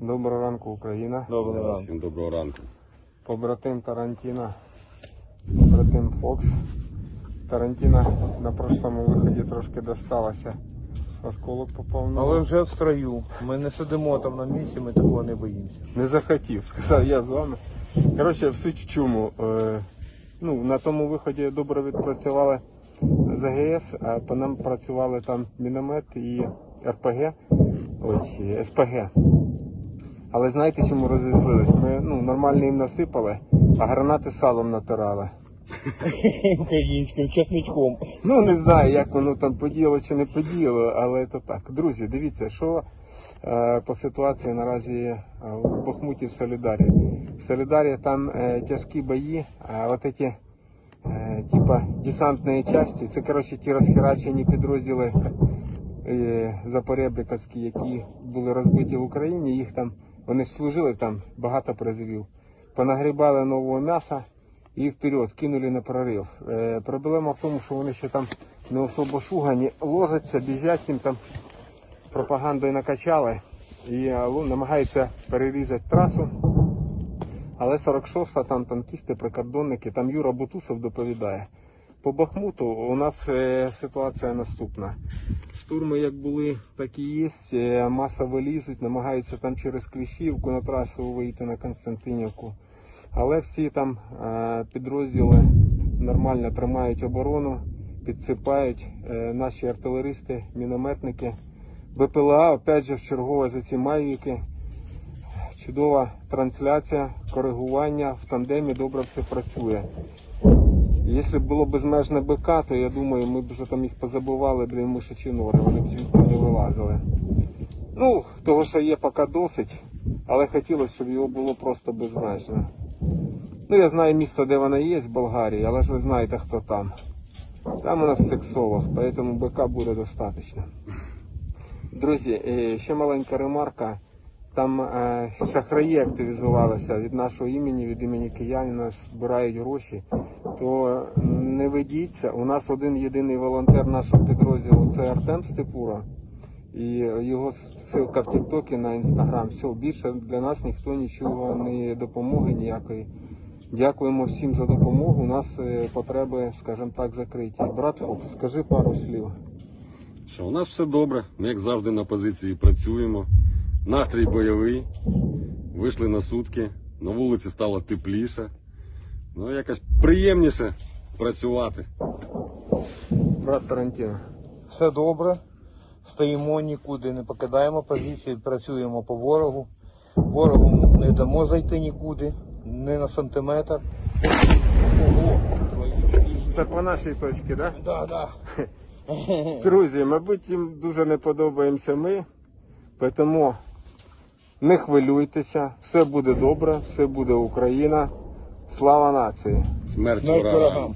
Доброго ранку, Україна. Доброго ранку. Всім доброго ранку. Побратим Тарантіна, побратим Фокс. Тарантіна на прошлому виході трошки досталося. Осколок попав на Але вже в строю. Ми не сидимо там на місці, ми такого не боїмося. не захотів, сказав я з вами. Коротше, в суть в чому. Е, ну, на тому виході добре відпрацювали з АГС, а по нам працювали там міномет і РПГ, ось СПГ. Але знаєте, чому розізлились? Ми ну, нормально їм насипали, а гранати салом натирали. Українським часничком. Ну не знаю, як воно там подіяло чи не подіяло, але то так. Друзі, дивіться, що е, по ситуації наразі е, у Бахмуті в Солідарі. В Солідарі там е, тяжкі бої, а от ці е, типа десантні частини, це коротше ті розхерачені підрозділи е, запоребриковські, які були розбиті в Україні. Їх там вони служили там багато призовів. Понагрібали нового м'яса і вперед кинули на прорив. Е, проблема в тому, що вони ще там не особо шугані, ложаться, біжать їм там пропагандою накачали і е, намагаються перерізати трасу. Але 46-та там танкісти, прикордонники, там Юра Бутусов доповідає. По Бахмуту у нас е, ситуація наступна. Штурми як були, так і є. Е, Масово лізуть, намагаються там через Кліщівку на трасу вийти на Константинівку. Але всі там е, підрозділи нормально тримають оборону, підсипають наші артилеристи, мінометники. БПЛА, опять же, в чергове за ці майвіки. Чудова трансляція, коригування в тандемі добре все працює. Якщо б було безмежне БК, то я думаю, ми б вже там їх позабували, блін, мишачі нори, вони б звідти не вилазили. Ну, того, що є поки досить, але хотілося, щоб його було просто безмежно. Ну, я знаю місто, де вона є, в Болгарії, але ж ви знаєте, хто там. Там у нас сексолог, поэтому БК буде достатньо. Друзі, е, ще маленька ремарка. Там е, шахраї активізувалися від нашого імені, від імені киянина, збирають гроші. То не ведіться. У нас один єдиний волонтер нашого підрозділу це Артем Степура. І його ссылка в Тіктокі на інстаграм. Все, більше для нас ніхто нічого не допомоги ніякої. Дякуємо всім за допомогу. У нас е, потреби, скажімо так, закриті. Брат Фокс, скажи пару слів. Що, у нас все добре. Ми, як завжди, на позиції працюємо. Настрій бойовий. Вийшли на сутки. На вулиці стало тепліше. Ну, якось приємніше працювати. Брат Тарантіно. Все добре. Стоїмо нікуди, не покидаємо позиції, працюємо по ворогу. Ворогу не дамо зайти нікуди, не на сантиметр. Ого. Це по нашій точці, так? Да? Да, да. Друзі, мабуть, їм дуже не подобаємося ми, тому не хвилюйтеся, все буде добре, все буде Україна. Слава нації! Смерть ворогам.